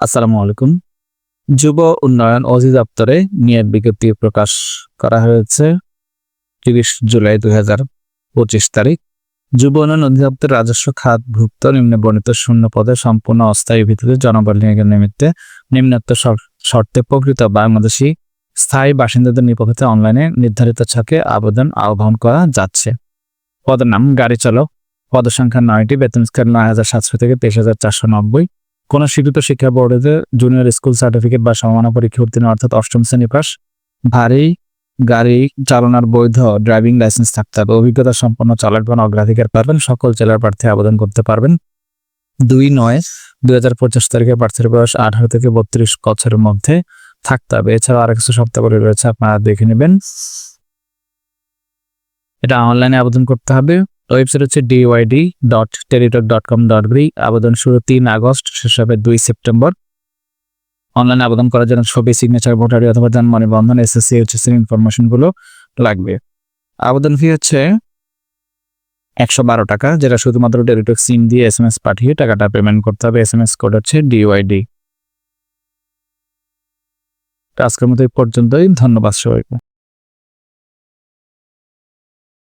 আসসালামু আলাইকুম। যুব উন্নয়ন অধিদপ্তরে নিয়োগ বিজ্ঞপ্তি প্রকাশ করা হয়েছে তিরিশ জুলাই দুই হাজার পঁচিশ তারিখ। যুব উন্নয়ন অধিদপ্তর রাজস্ব খাত ভুক্ত নিম্নে বর্ণিত শূন্য পদে সম্পূর্ণ অস্থায়ী ভিত্তিতে জনবল নিয়োগের নিমিত্তে নিম্নোক্ত শর- শর্তে প্রকৃত বাংলাদেশি স্থায়ী বাসিন্দাদের নিপক্ষে অনলাইনে নির্ধারিত ছাকে আবেদন আহ্বান করা যাচ্ছে। পদের নাম গাড়ি চালক। পদসংখ্যা নয়টি। বেতন স্কেল নয় হাজার সাতশো থেকে তেইশ হাজার চারশো নব্বই। কোন স্বীকৃত শিক্ষা বোর্ডে জুনিয়র স্কুল সার্টিফিকেট বা সমমানা পরীক্ষা উত্তীর্ণ অর্থাৎ অষ্টম শ্রেণি পাস ভারী গাড়ি চালানোর বৈধ ড্রাইভিং লাইসেন্স থাকতে হবে। অভিজ্ঞতা সম্পন্ন চালকগণ অগ্রাধিকার পাবেন, সকল জেলার প্রার্থী আবেদন করতে পারবেন। দুই নয়, দুই হাজার পঁচিশ তারিখে প্রার্থীর বয়স আঠারো থেকে বত্রিশ বছরের মধ্যে থাকতে হবে। এছাড়াও আরও কিছু শর্তাবলী রয়েছে, আপনারা দেখে নেবেন। এটা অনলাইনে আবেদন করতে হবে। ওয়েবসাইট হচ্ছে DYD dot টেরিটক dot com dot গ্রি আবেদন শুরু তিন আগস্ট, শেষ হবে দুই সেপ্টেম্বর। অনলাইনে আবেদন করার জন্য ছবি সিগনেচার ভোটারি অথবা জন্ম নিবন্ধন এসএসসি এইচএসসি ইনফরমেশনগুলো লাগবে। আবেদন ফি হচ্ছে একশো বারো টাকা, যেটা শুধুমাত্র টেরিটক সিম দিয়ে এস এম এস পাঠিয়ে টাকাটা পেমেন্ট করতে হবে। এস এম এস কোড হচ্ছে ডিওয়াইডি আজকের মতো এই পর্যন্তই, ধন্যবাদ সবাইকে।